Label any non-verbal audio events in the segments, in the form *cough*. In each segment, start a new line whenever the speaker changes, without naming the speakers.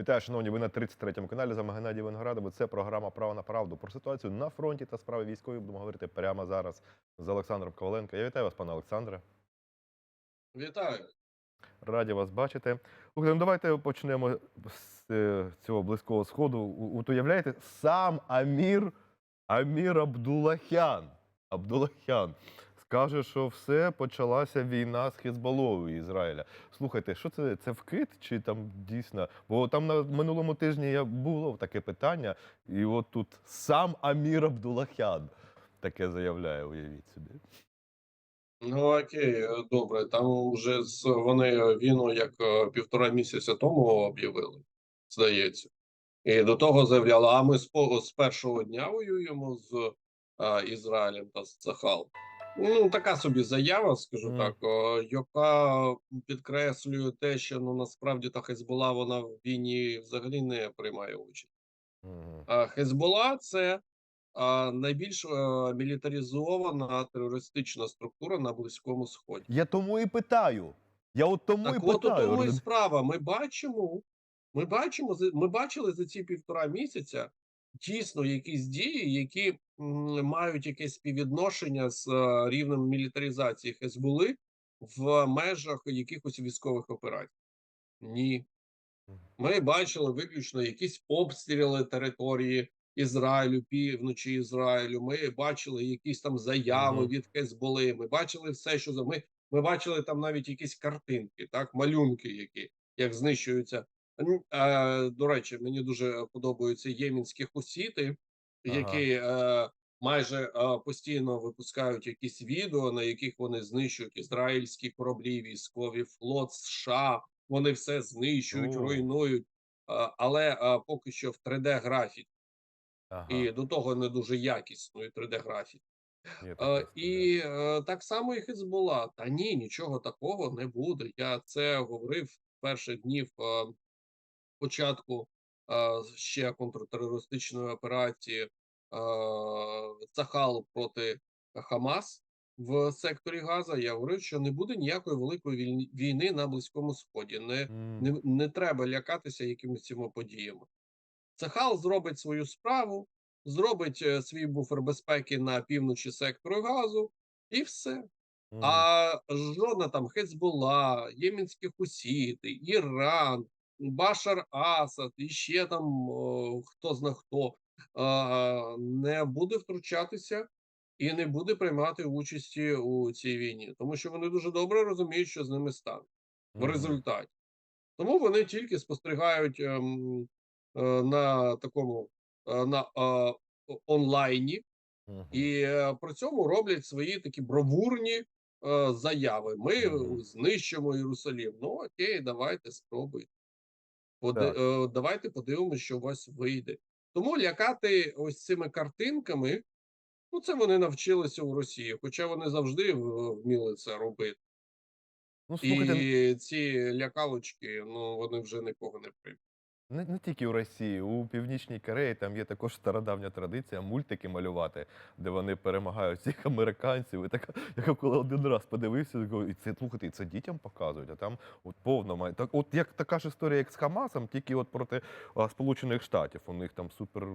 Вітаю, шановні. Ви на 33-му каналі. З вами Геннадій Виноградов. Це програма Право на правду про ситуацію на фронті та справи військові. Будемо говорити прямо зараз з Олександром Коваленко. Я вітаю вас, пане Олександре.
Вітаю.
Раді вас бачити. Слухайте, ну давайте почнемо з е, цього близького сходу. От уявляєте, сам Амір Амір Абдулахян. Абдулахян скаже, що все почалася війна з Хезболою Ізраїля. Слухайте, що це? Це вкид чи там дійсно? Бо там на минулому тижні я було таке питання, і от тут сам Амір Абдулахян таке заявляє, уявіть собі.
Ну окей, добре. Там вже вони війну як е, півтора місяця тому об'явили, здається. І до того заявляли, а ми з, першого дня воюємо з е, Ізраїлем та з Цахал. Ну, така собі заява, скажу
Мгм.
так, е, яка підкреслює те, що ну насправді та Хезбола вона в війні взагалі не приймає участь.
Мгм.
А Хезбола це а, найбільш е, мілітаризована терористична структура на Близькому Сході.
Я тому і питаю. Я от тому
Так
і
от
питаю.
тому і справа. Ми бачимо, ми бачимо, ми бачили за ці півтора місяця дійсно якісь дії, які мають якесь співвідношення з е, рівнем мілітаризації Хезболи в межах якихось військових операцій. Ні. Ми бачили виключно якісь обстріли території Ізраїлю, півночі Ізраїлю. Ми бачили якісь там заяви
Мгм.
від Хезболи. Ми бачили все, що за ми. Ми бачили там навіть якісь картинки, так малюнки, які як знищуються. Е, до речі, мені дуже подобаються ємінські хусіти,
Ага.
які е, майже постійно випускають якісь відео, на яких вони знищують ізраїльські кораблі, військові флот США. Вони все знищують,
О.
руйнують, але поки що в 3D графіці,
Ага.
і до того не дуже якісної 3D графіки.
Є
Е, І е, так само і Хезбола. Та ні, нічого такого не буде. Я це говорив перших днів е, початку ще контртерористичної операції Цахал проти Хамас в секторі Газа. Я говорив, що не буде ніякої великої війни- на Близькому Сході. Не, не, не треба лякатися якимись цими подіями. Цахал зробить свою справу, зробить е, свій буфер безпеки на півночі сектору газу, і все.
Мгм.
А жодна там Хезбола, Ємінські хусіти, Іран, Башар Асад і ще там о, хто зна хто не буде втручатися і не буде приймати участі у цій війні, тому що вони дуже добре розуміють, що з ними стане в результаті. Тому вони тільки спостерігають ем, е, на такому е, на е, онлайні і е, при цьому роблять свої такі бравурні е, заяви. Ми знищимо Єрусалім. Ну окей, давайте спробуйте. Поди,
Так.
е, давайте подивимося, що у вас вийде. Тому лякати ось цими картинками, ну це вони навчилися у Росії, хоча вони завжди вміли це робити.
Ну, слухайте,
І ці лякалочки, ну вони вже нікого не приймуть.
Не, не тільки у Росії, у Північній Кореї там є також стародавня традиція мультики малювати, де вони перемагають всіх американців. І така, я коли один раз подивився, і це слухайте, і це дітям показують, а там от повно має. Так, от як така ж історія, як з Хамасом, тільки от проти а, Сполучених Штатів. У них там супер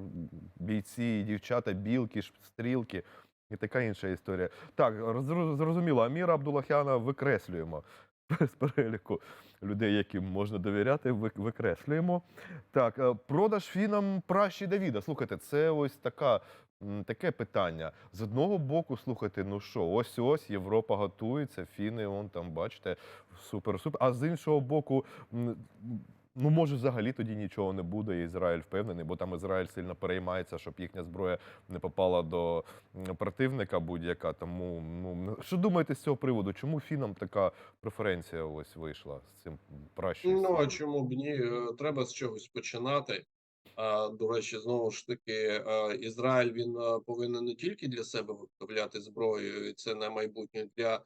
бійці, дівчата, білки, стрілки. І така інша історія. Так, роз- зрозуміло, Аміра Абдулахяна викреслюємо з переліку людей, яким можна довіряти, викреслюємо. Так, е, продаж фінам пращі Давіда. Слухайте, це ось така. Таке питання. З одного боку, слухайте, ну що, ось ось Європа готується, фіни, он там, бачите, супер, супер. А з іншого боку, ну може взагалі тоді нічого не буде. і Ізраїль впевнений, бо там Ізраїль сильно переймається, щоб їхня зброя не попала до противника будь-яка. Тому ну що думаєте з цього приводу? Чому фінам така преференція ось вийшла з цим пращою?
Ну а чому б ні? Е, Треба з чогось починати. А, до речі, знову ж таки, Ізраїль він е, повинен не тільки для себе виготовляти зброю, і це на майбутнє для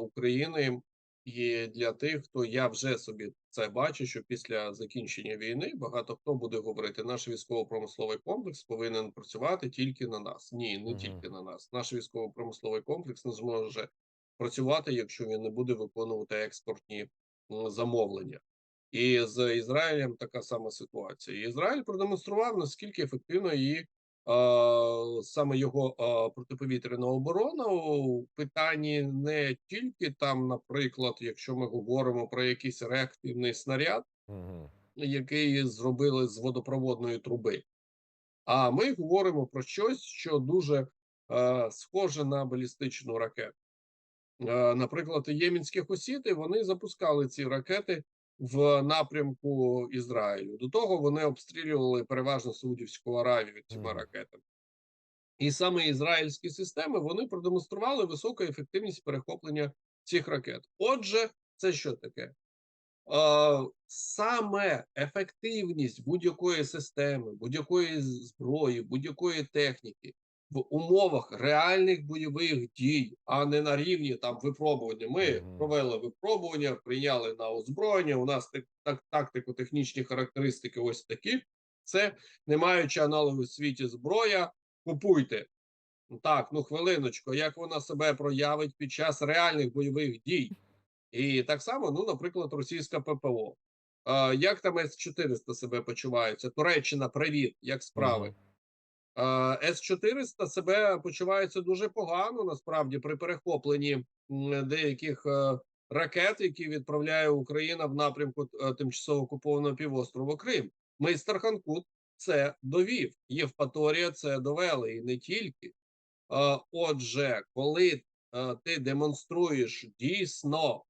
України і для тих, хто я вже собі це бачу, що після закінчення війни багато хто буде говорити, наш військово-промисловий комплекс повинен працювати тільки на нас. Ні, не
Мгм.
тільки на нас. Наш військово-промисловий комплекс не зможе працювати, якщо він не буде виконувати експортні замовлення. І з Ізраїлем така сама ситуація. Ізраїль продемонстрував, наскільки ефективно її саме його протиповітряна оборона у питанні не тільки там, наприклад, якщо ми говоримо про якийсь реактивний снаряд, який зробили з водопроводної труби. А ми говоримо про щось, що дуже е, схоже на балістичну ракету. Е, наприклад, ємінські хусіти вони запускали ці ракети в напрямку Ізраїлю. До того вони обстрілювали переважно Саудівську Аравію цими ракетами. І саме ізраїльські системи вони продемонстрували високу ефективність перехоплення цих ракет. Отже, це що таке? Саме ефективність будь-якої системи, будь-якої зброї, будь-якої техніки в умовах реальних бойових дій, а не на рівні там випробування. Ми
Мгм.
провели випробування, прийняли на озброєння. У нас так, так, тактико-технічні характеристики ось такі. Це не маючи аналогу в світі зброя. Купуйте. Так, ну хвилиночку, як вона себе проявить під час реальних бойових дій? І так само, ну, наприклад, російська ППО. А, як там С-400 себе почувається? Туреччина, привіт, як справи? А, С-400 себе почувається дуже погано, насправді, при перехопленні деяких е, ракет, які відправляє Україна в напрямку е, тимчасово окупованого півострова Крим. Мистер Ханкут це довів. Євпаторія це довели, і не тільки. Е, Отже, коли е, ти демонструєш дійсно е,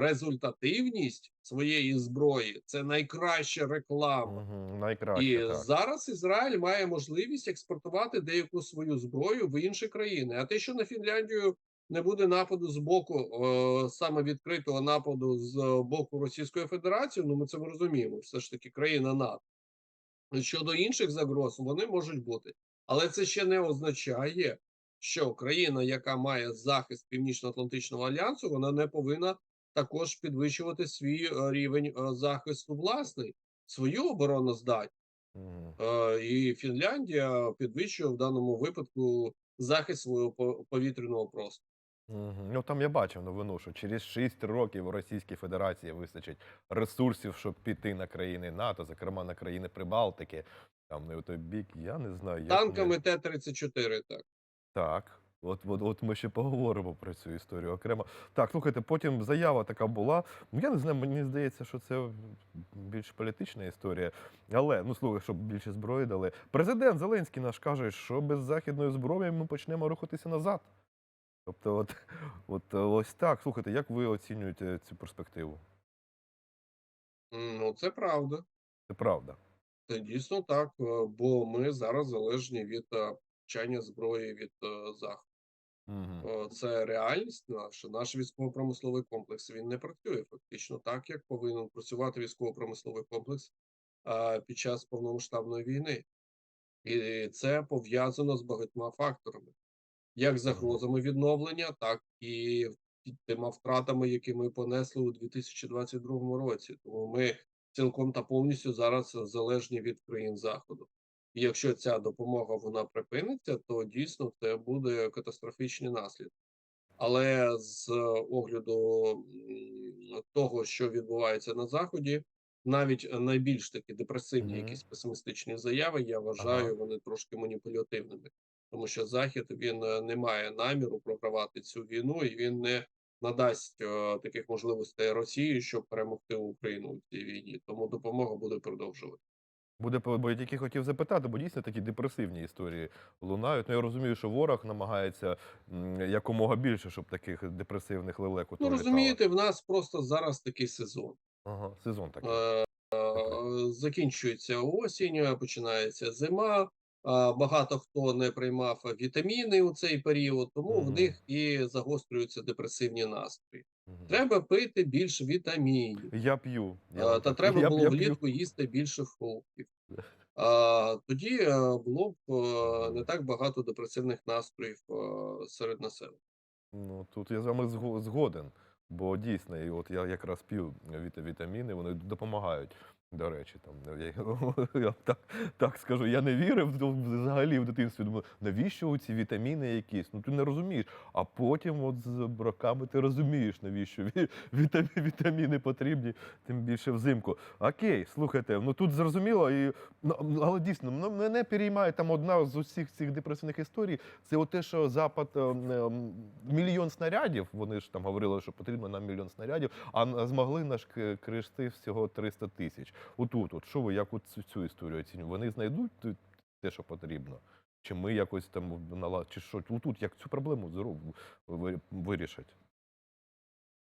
результативність своєї зброї, це найкраща реклама.
Мгм. Найкраще,
І
так.
зараз Ізраїль має можливість експортувати деяку свою зброю в інші країни. А те, що на Фінляндію не буде нападу з боку е, саме відкритого нападу з боку Російської Федерації, ну ми це розуміємо. Все ж таки країна НАТО. Щодо інших загроз, вони можуть бути, але це ще не означає, що країна, яка має захист Північно-Атлантичного альянсу, вона не повинна також підвищувати свій е, рівень е, захисту власний, свою обороноздатність.
Мгм.
Е, І Фінляндія підвищує в даному випадку захист свого по- повітряного простору.
Мгм. Ну там я бачив новину, що через 6 років у Російській Федерації вистачить ресурсів, щоб піти на країни НАТО, зокрема на країни Прибалтики. Там не у той бік, я не знаю.
Танками
вони...
Т-34, так.
Так. От, от, от ми ще поговоримо про цю історію окремо. Так, слухайте, потім заява така була. Ну я не знаю, мені здається, що це більш політична історія. Але ну слухай, щоб більше зброї дали. Президент Зеленський наш каже, що без західної зброї ми почнемо рухатися назад. Тобто, от, от ось так. Слухайте, як ви оцінюєте цю перспективу?
Ну, це правда.
Це правда.
Це дійсно так, е, бо ми зараз залежні від е, постачання зброї від е, Заходу.
Угу.
Це реальність наша. Наш військово-промисловий комплекс він не працює фактично так, як повинен працювати військово-промисловий комплекс е, під час повномасштабної війни. І це пов'язано з багатьма факторами, як загрозами відновлення, так і тими втратами, які ми понесли у 2022 році. Тому ми цілком та повністю зараз залежні від країн заходу. І якщо ця допомога вона припиниться, то дійсно це буде катастрофічні наслідки. Але з огляду того, що відбувається на заході, навіть найбільш такі депресивні,
Мгм.
якісь песимістичні заяви, я вважаю, вони трошки маніпулятивними, тому що Захід він е, не має наміру програвати цю війну, і він не надасть е, таких можливостей Росії, щоб перемогти Україну у цій війні. Тому допомога буде продовжувати.
Буде бо я тільки хотів запитати, бо дійсно такі депресивні історії лунають. Ну я розумію, що ворог намагається якомога більше, щоб таких депресивних лелек
Ну розумієте, в нас просто зараз такий сезон.
Ага, сезон такий.
Е, Е, Закінчується осінь, е, починається зима. а, Багато хто не приймав вітаміни у цей період, тому в них і загострюються депресивні настрої. Треба пити більше вітамінів,
Я п'ю.
Та треба
я,
було
я п'ю.
влітку їсти більше фруктів. *laughs* А, Тоді е, було б е, не так багато депресивних настроїв е, серед населення.
Ну тут я з вами зго- згоден. Бо дійсно, і от я якраз п'ю вітаміни, вони допомагають До речі, там я, *laughs* я так, так скажу, я не вірив взагалі в дитинстві. Думаю, навіщо ці вітаміни якісь? Ну ти не розумієш. А потім, от з роками, ти розумієш, навіщо ві- *laughs* вітамі- вітаміни потрібні, тим більше взимку. Окей, слухайте, ну тут зрозуміло, і ну, але дійсно ну, мене переймає там одна з усіх цих депресивних історій. Це от те, що Запад е, мільйон снарядів. Вони ж там говорили, що потрібно нам мільйон снарядів, а змогли наш кришти всього 300 тисяч. Отут, от що ви як от цю, цю історію оцінюєте? Вони знайдуть те- що потрібно? Чи ми якось там нала... чи що? Тут як цю проблему ви- вирішать?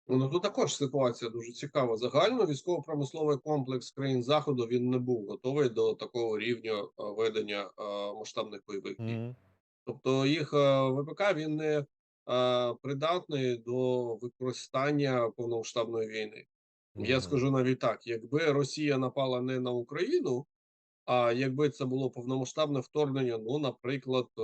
Ну тут також ситуація дуже цікава. Загально військово-промисловий комплекс країн заходу він не був готовий до такого рівня е, ведення е, масштабних бойових дій.
Мгм.
Тобто їх е, ВПК він не придатний до використання повномасштабної війни. Я скажу навіть так: якби Росія напала не на Україну, а якби це було повномасштабне вторгнення, ну, наприклад, е,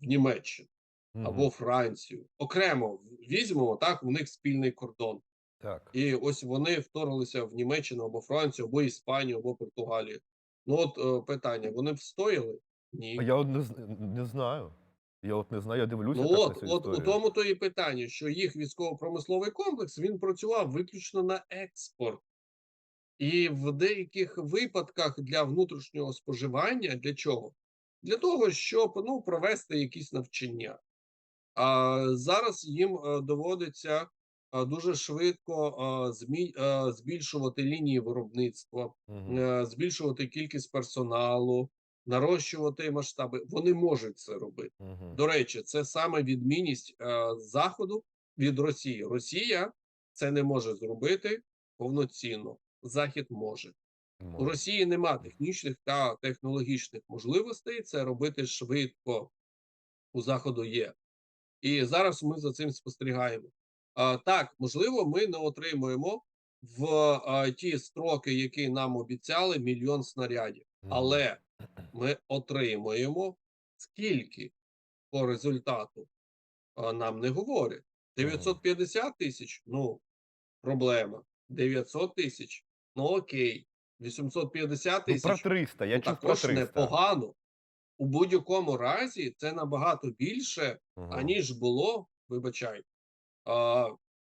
в Німеччину або Францію, окремо візьмемо так, у них спільний кордон.
Так.
І ось вони вторглися в Німеччину або Францію, або Іспанію, або Португалію. Ну от е, питання: вони встояли? Ні.
А я не знаю. Я от не знаю, я дивлюся
Ну от, от у тому то і питання, що їх військово-промисловий комплекс він працював виключно на експорт. І в деяких випадках для внутрішнього споживання для чого? Для того, щоб ну, провести якісь навчання. А зараз їм е, доводиться е, дуже швидко е, збільшувати лінії виробництва, збільшувати кількість персоналу, нарощувати масштаби. Вони можуть це робити.
Мгм.
До речі, це саме відмінність е, Заходу від Росії. Росія це не може зробити повноцінно. Захід може. У Росії нема технічних та технологічних можливостей це робити швидко. У Заходу є. І зараз ми за цим спостерігаємо. А, так, можливо, ми не отримуємо в а, ті строки, які нам обіцяли, мільйон снарядів. Але ми отримуємо скільки по результату а, нам не говорять. 950 тисяч ну проблема. 900 тисяч ну окей. 850
Ну,
тисяч
про 300, я
ну,
чув про 300.
непогано. У будь-якому разі це набагато більше,
Мгм.
аніж було, вибачай, а,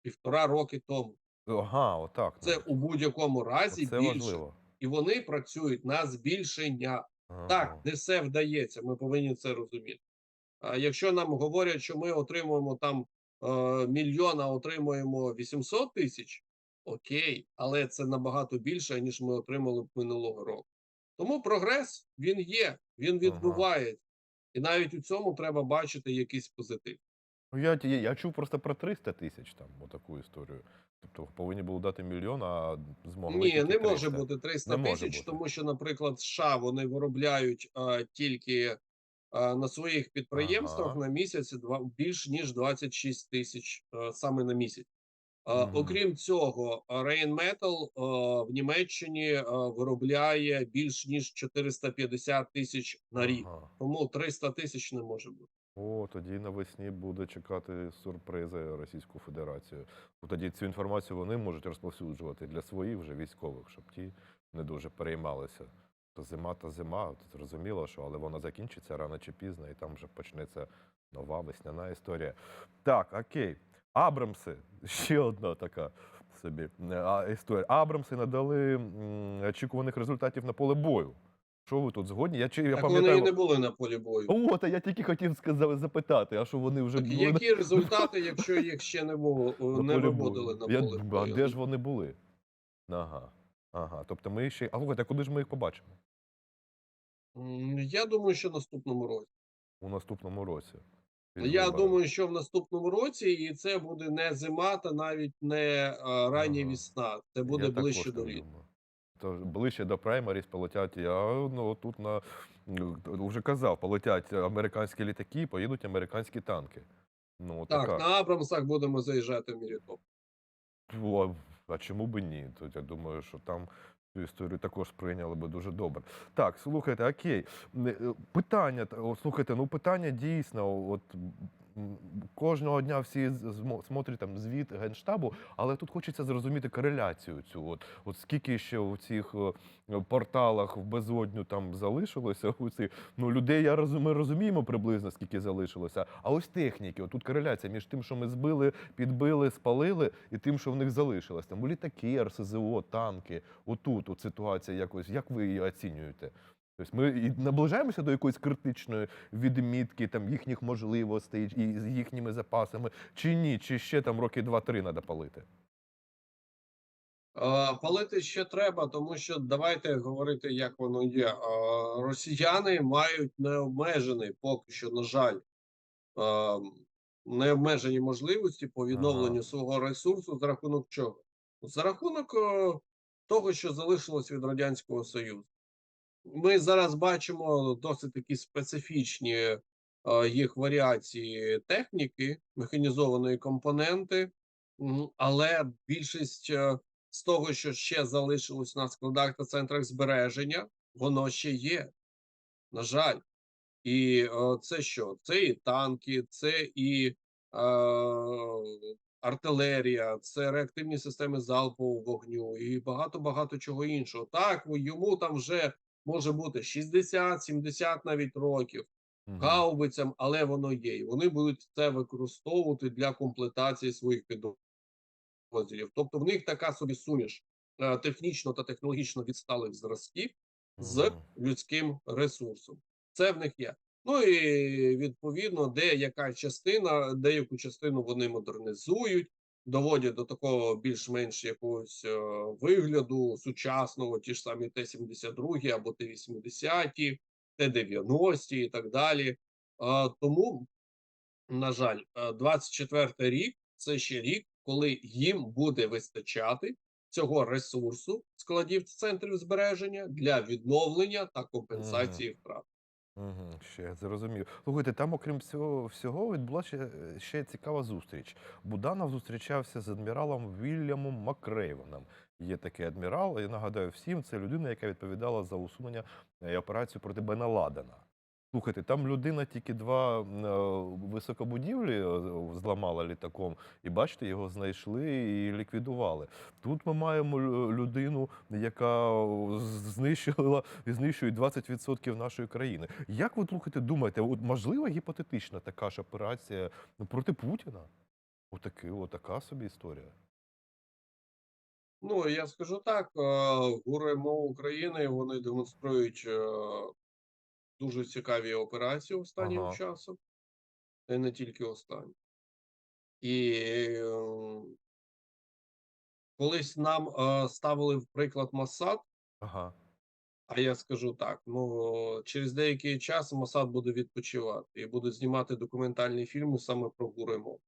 півтора роки тому.
Ага, отак.
Це у будь-якому разі
Це
більше.
важливо.
І вони працюють на збільшення. Так, не все вдається, ми повинні це розуміти. А якщо нам говорять, що ми отримуємо там е, мільйон, а отримуємо 800 тисяч, окей, але це набагато більше, ніж ми отримали минулого року. Тому прогрес він є, він
Ага.
відбувається. І навіть у цьому треба бачити якийсь позитив.
Ну, я, я, я чув просто про 300 тисяч там, отаку історію. Тобто повинні були дати мільйон, а змогли
Ні, не може бути 300
Не
тисяч,
бути.
тому що, наприклад, США вони виробляють а, тільки а, на своїх підприємствах
Ага.
на місяць два, більш ніж 26 тисяч а, саме на місяць. А,
Мгм.
Окрім цього, а, Rheinmetall а, в Німеччині а, виробляє більш ніж 450 тисяч на рік.
Ага.
Тому 300 тисяч не може бути.
О, тоді навесні буде чекати сюрпризи Російську Федерацію. Тоді цю інформацію вони можуть розповсюджувати для своїх вже військових, щоб ті не дуже переймалися. То зима та зима, зрозуміло, що але вона закінчиться рано чи пізно, і там вже почнеться нова весняна історія. Так, окей. Абрамси, *laughs* ще одна така собі е, історія. Абрамси надали очікуваних результатів на поле бою. Що ви тут згодні? Я, чи, я
Так вони
пам'ятаю.
і не були на полі бою.
От, а я тільки хотів сказати, запитати, а що вони вже
Так
були на-
які результати, якщо їх ще не було,
на
не
полі
виводили
бою?
на
Я- А
бою?
де ж вони були? Ага. Ага. Тобто ми ще. А слухайте, а куди ж ми їх побачимо?
М, Я думаю, що наступному році.
У наступному році.
Я думаю, що в наступному році, і це буде не зима, та навіть не а, рання
Ага.
весна. Це буде
Я
ближче до літа.
думаю. То ближче до праймаріс полетять. Я ну, тут на ну, вже казав, полетять американські літаки, поїдуть американські танки. Ну,
Так,
така.
на Абрамсах будемо заїжджати в Мірітоп.
О, а чому би ні? Тут я думаю, що там цю історію також сприйняли би дуже добре. Так, слухайте, окей. Е, Питання, слухайте, ну питання дійсно, от кожного дня всі смотрять там звіт генштабу, але тут хочеться зрозуміти кореляцію цю. От, от скільки ще у цих е, порталах в безодню там залишилося у цих ну людей. Я розум, ми розуміємо приблизно скільки залишилося. А ось техніки, от тут кореляція між тим, що ми збили, підбили, спалили, і тим, що в них залишилось. Там літаки, РСЗО, танки. Отут от ситуація якось. Як ви її оцінюєте? Тобто ми і наближаємося до якоїсь критичної відмітки там їхніх можливостей і з їхніми запасами, чи ні? Чи ще там роки два-три треба палити?
Е, Палити ще треба, тому що давайте говорити, як воно є. Е, Росіяни мають необмежений, поки що, на жаль, е, необмежені можливості по відновленню
Ага.
свого ресурсу за рахунок чого? За рахунок того, що залишилось від Радянського Союзу. Ми зараз бачимо досить такі специфічні їх варіації техніки, механізованої компоненти, але більшість е, з того, що ще залишилось на складах та центрах збереження, воно ще є. На жаль. І е, це що? Це і танки, це і е, артилерія, це реактивні системи залпового вогню і багато-багато чого іншого. Так, йому там вже може бути 60, 70 навіть років гаубицям, але воно є. І вони будуть це використовувати для комплектації своїх підрозділів. Тобто в них така собі суміш е, технічно та технологічно відсталих зразків з людським ресурсом. Це в них є. Ну і відповідно, деяка частина, деяку частину вони модернізують, доводять до такого більш-менш якогось е, вигляду сучасного, ті ж самі Т-72 або Т-80, Т-90 і так далі. Тому, на жаль, е, 24 рік це ще рік, коли їм буде вистачати цього ресурсу складів центрів збереження для відновлення та компенсації втрат.
Угу, ще зрозумів. Слухайте, там, окрім всього, всього відбулася ще, ще цікава зустріч. Буданов зустрічався з адміралом Вільямом Макрейвеном. Є такий адмірал, я нагадаю всім, це людина, яка відповідала за усунення е, операцію проти Бена Ладена. Слухайте, там людина тільки два е, високобудівлі е, зламала літаком, і бачите, його знайшли і ліквідували. Тут ми маємо людину, яка знищила і знищує 20% нашої країни. Як ви слухайте, думаєте, от можлива гіпотетична така ж операція проти Путіна? Отаки, отака собі історія.
Ну я скажу так: е, гури МО України вони демонструють е, дуже цікаві операції останнім
Ага.
часом, і не тільки останні. І е, колись нам е, ставили в приклад Масад.
Ага.
А я скажу так: ну через деякий час Масад буде відпочивати і буде знімати документальні фільми саме про Гуримо.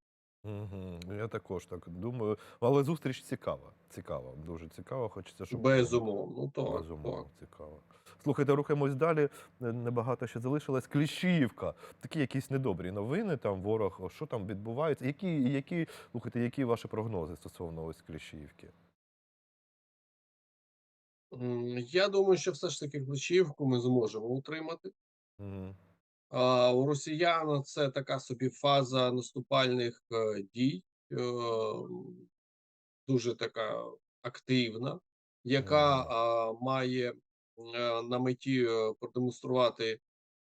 Угу. Я також так думаю. Але зустріч цікава. Цікава, дуже цікава. Хочеться, щоб
Безумовно, Ну, так,
Безумовно,
так.
цікаво. Слухайте, рухаємось далі. Е, Небагато ще залишилось. Кліщіївка. Такі якісь недобрі новини. Там ворог, що там відбувається? Які, які, слухайте, які ваші прогнози стосовно ось Кліщіївки?
Я думаю, що все ж таки Кличівку ми зможемо утримати.
Угу.
А у росіян це така собі фаза наступальних е, дій, е, дуже така активна, яка
Мгм.
а, має на меті е, продемонструвати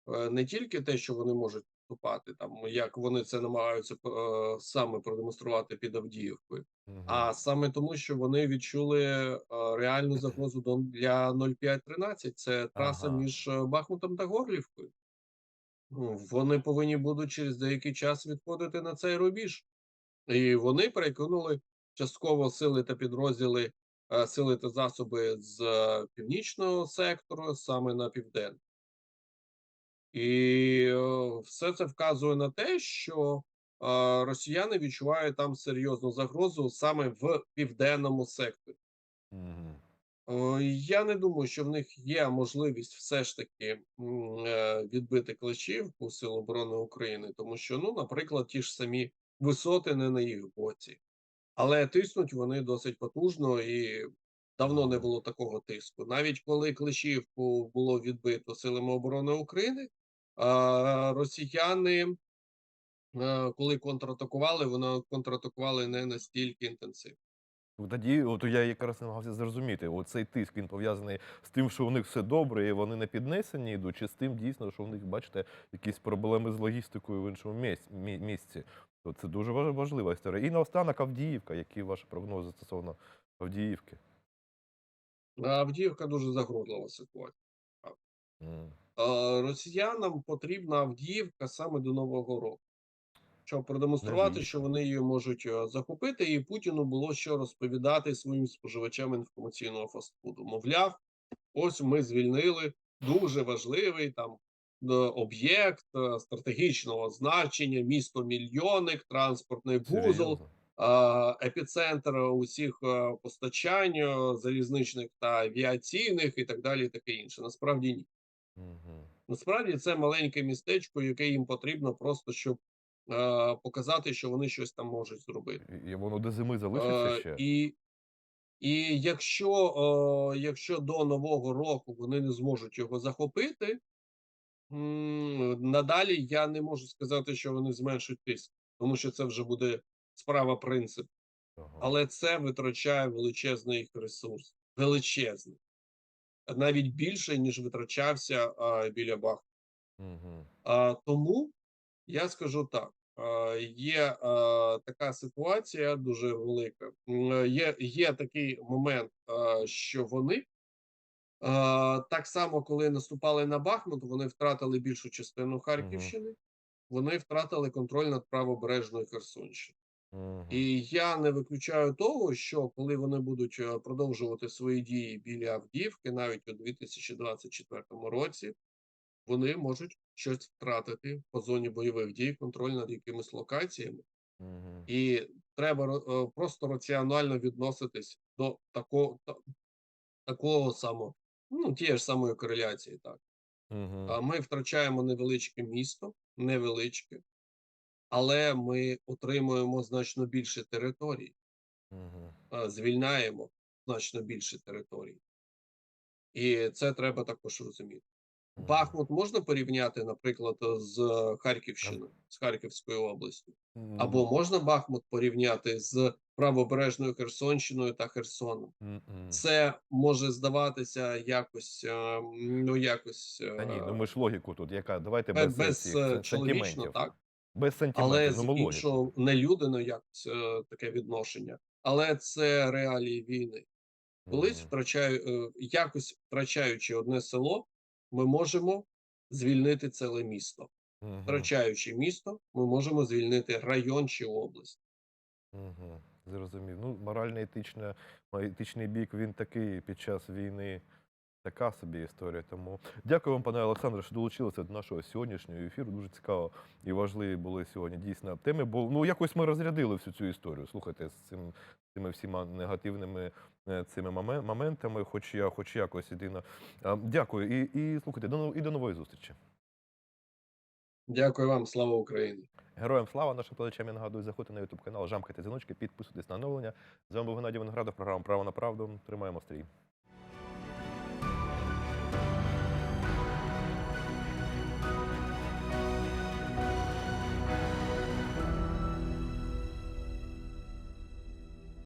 е, не тільки те, що вони можуть наступати, там як вони це намагаються е, саме продемонструвати під Авдіївкою, а саме тому, що вони відчули е, реальну загрозу для 0513. Це траса
Ага.
між е, Бахмутом та Горлівкою. Ну, вони повинні будуть через деякий час відходити на цей рубіж. І вони перекинули частково сили та підрозділи, е, сили та засоби з е, північного сектору саме на південний. І е, все це вказує на те, що е, росіяни відчувають там серйозну загрозу саме в південному секторі. Е, Я не думаю, що в них є можливість все ж таки е, відбити Клещівку Сил оборони України, тому що, ну, наприклад, ті ж самі висоти не на їх боці, але тиснуть вони досить потужно і давно не було такого тиску. Навіть коли Клещівку було відбито силами оборони України, росіяни коли контратакували, вони контратакували не настільки інтенсивно.
Ну, Тоді, от я якраз намагався зрозуміти, оцей тиск він пов'язаний з тим, що у них все добре, і вони не піднесені йдуть, чи з тим дійсно, що у них, бачите, якісь проблеми з логістикою в іншому місці. То це дуже важ- важлива історія. І наостанок Авдіївка. Які ваші прогнози стосовно Авдіївки?
Авдіївка дуже загродлива ситуація. Е, Росіянам потрібна Авдіївка саме до Нового року, щоб продемонструвати,
Навіщо?
що вони її можуть е, захопити, і Путіну було що розповідати своїм споживачам інформаційного фастфуду. Мовляв, ось ми звільнили дуже важливий там е, об'єкт е, стратегічного значення, місто мільйонник, транспортний вузол, епіцентр усіх е, постачань е, залізничних та авіаційних і так далі, і таке інше. Насправді ні. Насправді це маленьке містечко, яке їм потрібно просто, щоб е, показати, що вони щось там можуть зробити.
І- воно до зими залишиться
Е,
ще?
і, і якщо, е, якщо до Нового року вони не зможуть його захопити, надалі я не можу сказати, що вони зменшують тиск, тому що це вже буде справа принципу. Але це витрачає величезний їх ресурс. Величезний. Навіть більше, ніж витрачався а, біля Бахмута.
Мгм.
А, тому я скажу так: а, є а, така ситуація дуже велика. Е, Є, є такий момент, а, що вони так само, коли наступали на Бахмут, вони втратили більшу частину Харківщини, вони втратили контроль над правобережною Херсонщиною. І я не виключаю того, що коли вони будуть е, продовжувати свої дії біля Авдіївки, навіть у 2024 році, вони можуть щось втратити по зоні бойових дій, контроль над якимись локаціями, і треба е, просто раціонально відноситись до такого та- такого самого, ну тієї ж самої кореляції. Так
Угу.
А ми втрачаємо невеличке місто, невеличке, але ми отримуємо значно більше територій. угу. звільняємо значно більше територій. І це треба також розуміти. Бахмут можна порівняти, наприклад, з Харківщиною, з Харківською областю, або
Ну,
можна Бахмут порівняти з правобережною Херсонщиною та Херсоном. Це може здаватися якось, е, ну якось
Та ні, ну
е,
ми ж логіку тут, яка давайте
бе-
без,
без е, чоловічно, так.
Без сантиментів,
Але
ну,
з іншого нелюдено якось е, таке відношення. Але це реалії війни. Колись втрачаю, е, якось втрачаючи одне село, ми можемо звільнити ціле місто.
Угу.
Втрачаючи місто, ми можемо звільнити район чи область.
Угу. Зрозумів. Ну, морально-етичний етичний бік він такий під час війни. Така собі історія. Тому дякую вам, пане Олександре, що долучилися до нашого сьогоднішнього ефіру. Дуже цікаво і важливі були сьогодні дійсно теми. Бо ну якось ми розрядили всю цю історію. Слухайте, з цим з цими всіма негативними е, цими моментами, хоч я, хоч якось єдино. А, Дякую. І, і слухайте, до, і до нової зустрічі.
Дякую вам, слава Україні!
Героям слава нашим глядачам, я нагадую, заходьте на YouTube канал, жамкайте дзвіночки, підписуйтесь на оновлення. З вами був Геннадій Виноградов, програма Право на правду. Тримаємо стрій.